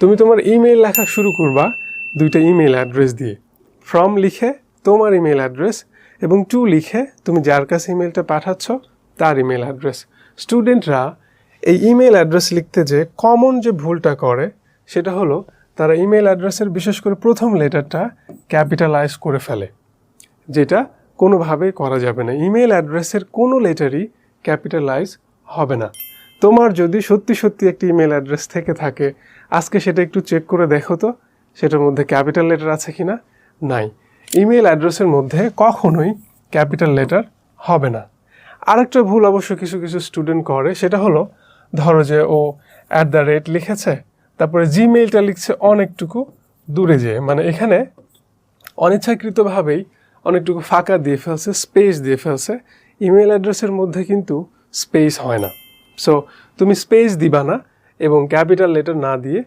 তুমি তোমার ইমেল লেখা শুরু করবা দুইটা ইমেল অ্যাড্রেস দিয়ে। ফ্রম লিখে তোমার ইমেল অ্যাড্রেস এবং টু লিখে তুমি যার কাছে ইমেলটা পাঠাচ্ছ তার ইমেল অ্যাড্রেস স্টুডেন্টরা এই ইমেল অ্যাড্রেস লিখতে যে কমন যে ভুলটা করে, সেটা হলো তারা ইমেল অ্যাড্রেসের বিশেষ করে প্রথম লেটারটা ক্যাপিটালাইজ করে ফেলে, যেটা কোনোভাবেই করা যাবে না। ইমেল অ্যাড্রেসের কোনো লেটারই ক্যাপিটালাইজ হবে না। তোমার যদি সত্যি সত্যি একটি ইমেল অ্যাড্রেস থেকে থাকে, আজকে সেটা একটু চেক করে দেখো তো, সেটার মধ্যে ক্যাপিটাল লেটার আছে কি না নাই ইমেল অ্যাড্রেসের মধ্যে কখনোই ক্যাপিটাল লেটার হবে না। আরেকটা ভুল অবশ্য কিছু কিছু স্টুডেন্ট করে, সেটা হলো, ধরো যে ও অ্যাট দ্য রেট লিখেছে, তারপরে জিমেইলটা লিখছে অনেকটুকু দূরে যেয়ে। মানে এখানে অনিচ্ছাকৃতভাবেই অনেকটুকু ফাঁকা দিয়ে ফেলছে স্পেস দিয়ে ফেলছে। ইমেল অ্যাড্রেসের মধ্যে কিন্তু স্পেস হয় না। সো তুমি স্পেস দিবা না এবং ক্যাপিটাল লেটার না দিয়ে